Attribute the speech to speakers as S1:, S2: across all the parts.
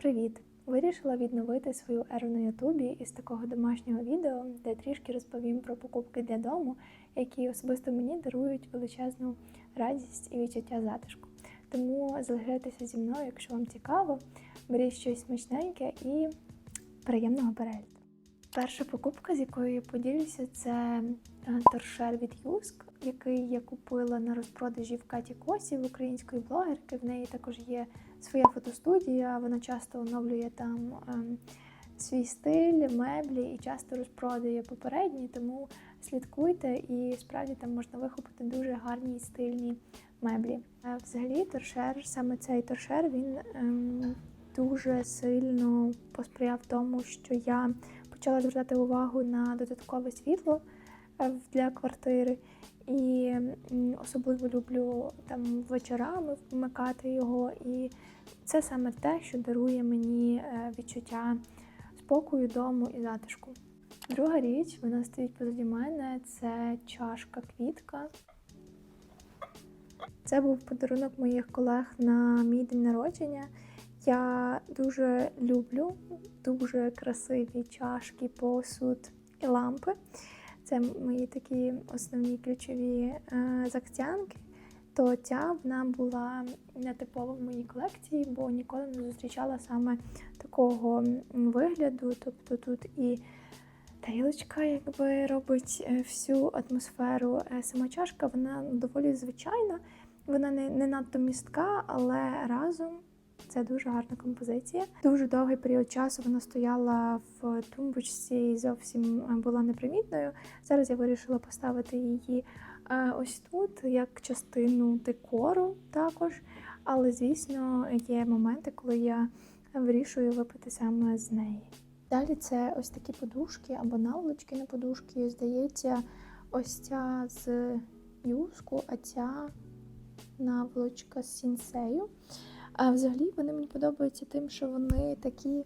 S1: Привіт! Вирішила відновити свою еру на Ютубі із такого домашнього відео, де трішки розповім про покупки для дому, які особисто мені дарують величезну радість і відчуття затишку. Тому залишайтеся зі мною, якщо вам цікаво, беріть щось смачненьке і приємного перегляду. Перша покупка, з якою я поділюся, це е, торшер від Юск, який я купила на розпродажі в Каті Косів, української блогерки. В неї також є своя фотостудія. Вона часто оновлює там ем, свій стиль, меблі і часто розпродає попередні, тому слідкуйте і справді там можна вихопити дуже гарні і стильні меблі. Е, Взагалі, торшер, саме цей торшер, він ем, дуже сильно посприяв тому, що я почала звертати увагу на додаткове світло е, для квартири. І особливо люблю там вечорами вмикати його. І це саме те, що дарує мені е, відчуття спокою, дому і затишку. Друга річ, вона стоїть позаді мене, це чашка квітка. Це був подарунок моїх колег на мій день народження. Я дуже люблю дуже красиві чашки, посуд і лампи. Це мої такі основні ключові е, захтянки. То ця вона була нетипова в моїй колекції, бо ніколи не зустрічала саме такого вигляду. Тобто тут і тарілочка якби робить е, всю атмосферу. Е, Сама чашка вона доволі звичайна, вона не, не надто містка, але разом це дуже гарна композиція. Дуже довгий період часу вона стояла в тумбочці і зовсім е, була непримітною. Зараз я вирішила поставити її е, ось тут як частину декору також. Але, звісно, є моменти, коли я вирішую випити саме з неї. Далі це ось такі подушки або наволочки на подушки. Здається, ось ця з юску, а ця наволочка з сінсею. А взагалі вони мені подобаються тим, що вони такі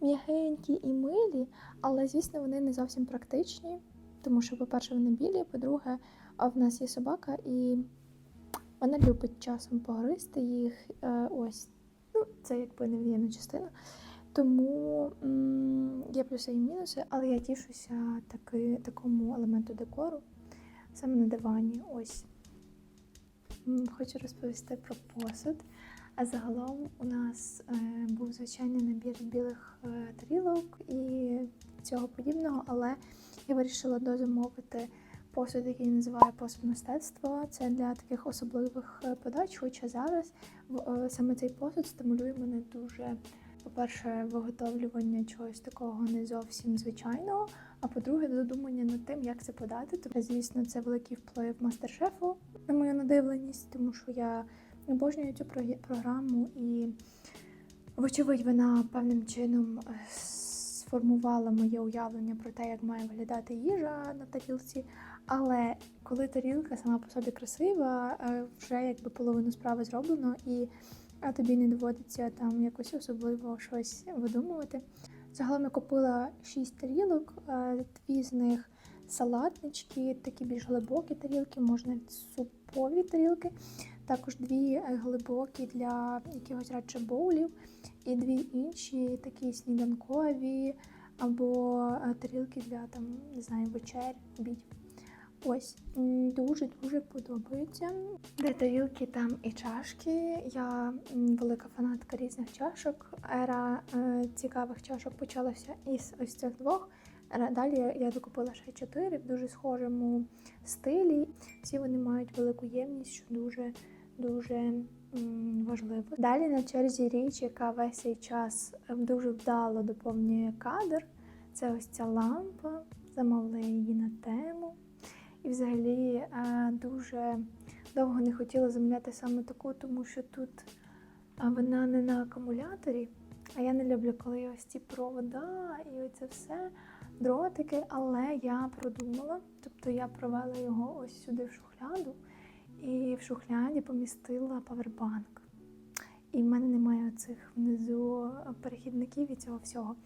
S1: м'ягенькі і милі, але, звісно, вони не зовсім практичні, тому що, по-перше, вони білі, по-друге, в нас є собака, і вона любить часом погризти їх. Е, ось. Ну, це якби невід'ємна частина. Тому є плюси і мінуси, але я тішуся таки, такому елементу декору саме на дивані. Ось. Хочу розповісти про посуд. А загалом у нас е, був звичайний набір білих е, тарілок і цього подібного, але я вирішила дозамовити посуд, який називає посуд мистецтва. Це для таких особливих е, подач. Хоча зараз в- саме цей посуд стимулює мене дуже, по-перше, виготовлювання чогось такого не зовсім звичайного. А по-друге, додумання над тим, як це подати. Тобто, звісно, це великий вплив мастер-шефу на мою надивленість, тому що я обожнюю цю програму і, вочевидь, вона певним чином е, сформувала моє уявлення про те, як має виглядати їжа на тарілці. Але коли тарілка сама по собі красива, е, вже якби половину справи зроблено, і е, тобі не доводиться там якось особливо щось видумувати. Загалом я купила шість тарілок, дві з них салатнички, такі більш глибокі тарілки, можна супові тарілки. Також дві е, глибокі для якихось радше боулів, і дві інші такі сніданкові або е, тарілки для там, не знаю, вечер, обідів. Ось дуже дуже подобаються. Де тарілки, там і чашки. Я велика фанатка різних чашок. Ера е, цікавих чашок почалася із ось цих двох. Далі я докупила ще чотири в дуже схожому стилі. Всі вони мають велику ємність, що дуже дуже важливо. Далі на черзі річ, яка весь цей час е, дуже вдало доповнює кадр. Це ось ця лампа. Замовила її на тему. І взагалі е, дуже довго не хотіла замовляти саме таку, тому що тут е, вона не на акумуляторі. А я не люблю, коли ось ці провода і оце все дротики, але я продумала, тобто я провела його ось сюди в шухляду, і в шухляді помістила павербанк. І в мене немає цих внизу перехідників і цього всього.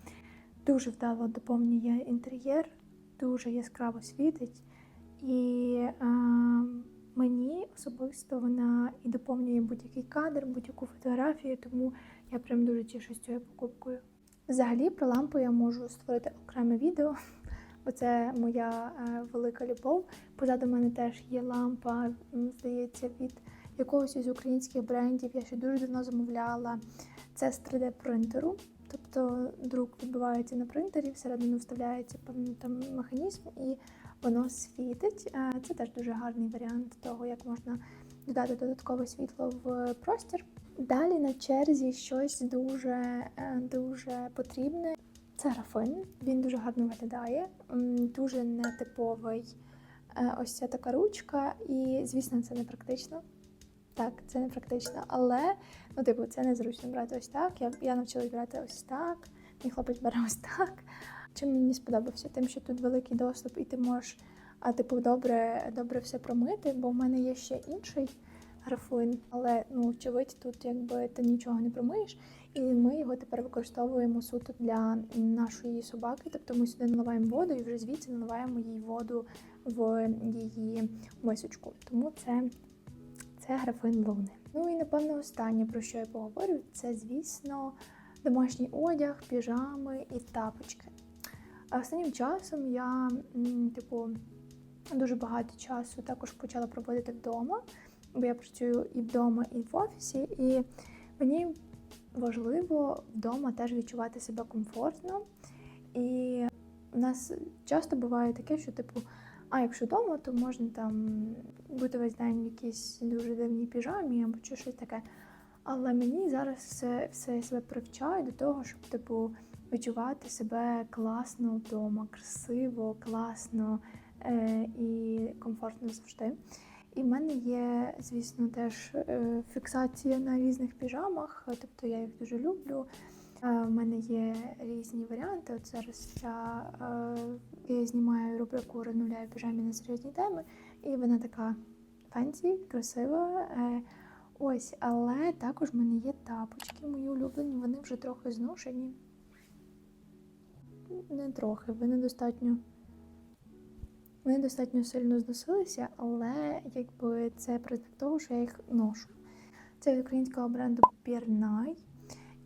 S1: Дуже вдало доповнює інтер'єр, дуже яскраво світить. І е, мені особисто вона і доповнює будь-який кадр, будь-яку фотографію, тому Я прям дуже тішусь цією покупкою. Взагалі про лампу я можу створити окреме відео, бо це моя е, велика любов. Позаду мене теж є лампа, здається, від якогось із українських брендів. Я ще дуже давно замовляла. Це з 3D принтеру. Тобто друк відбувається на принтері, всередину вставляється певний там механізм і воно світить. Е, Це теж дуже гарний варіант того, як можна додати додаткове світло в простір. Далі на черзі щось дуже, е, дуже потрібне. Це графин. Він дуже гарно виглядає, дуже нетиповий. Е, Ось ця така ручка, і звісно, це не практично. Так, це не практично, але ну, типу, це незручно брати ось так. Я, я навчилась брати ось так. Мій хлопець бере ось так. Чим мені сподобався? Тим, що тут великий доступ, і ти можеш а, типу, добре, добре все промити, бо в мене є ще інший графин, але ну, очевидь, тут якби ти нічого не промиєш. І ми його тепер використовуємо суто для нашої собаки. Тобто ми сюди наливаємо воду і вже звідси наливаємо їй воду в її мисочку. Тому це, це графин луни. Ну і напевно останнє, про що я поговорю, це, звісно, домашній одяг, піжами і тапочки. А останнім часом я, типу, дуже багато часу також почала проводити вдома, бо я працюю і вдома, і в офісі, і мені важливо вдома теж відчувати себе комфортно. І в нас часто буває таке, що, типу, а якщо вдома, то можна там бути весь день в якійсь дуже дивній піжамі або чи щось таке. Але мені зараз все, все себе привчаю до того, щоб, типу, відчувати себе класно вдома, красиво, класно е, і комфортно завжди. І в мене є, звісно, теж е, фіксація на різних піжамах, тобто я їх дуже люблю. Е, В мене є різні варіанти. От зараз я, е, я знімаю рубрику «Розмовляю в піжамі на серйозні теми, і вона така фенсі, красива. Ось, але також в мене є тапочки мої улюблені, вони вже трохи зношені. Не трохи, вони достатньо. Вони достатньо сильно зносилися, але якби це признак того, що я їх ношу. Це від українського бренду Пірнай.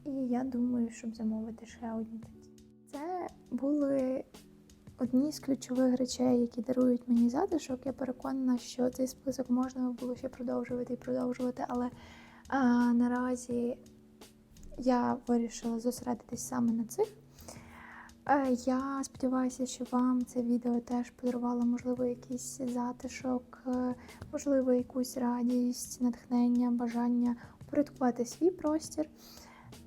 S1: І я думаю, щоб замовити ще одні такі. Це були одні з ключових речей, які дарують мені затишок. Я переконана, що цей список можна було ще продовжувати і продовжувати, але а, наразі я вирішила зосередитись саме на цих. Е, Я сподіваюся, що вам це відео теж подарувало, можливо, якийсь затишок, е, можливо, якусь радість, натхнення, бажання упорядкувати свій простір.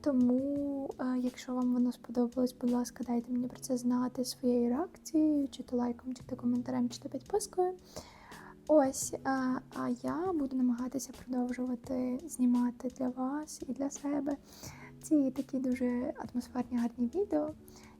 S1: Тому, е, якщо вам воно сподобалось, будь ласка, дайте мені про це знати своєю реакцією, чи то лайком, чи то коментарем, чи то підпискою. Ось, а, а я буду намагатися продовжувати знімати для вас і для себе ці такі дуже атмосферні гарні відео.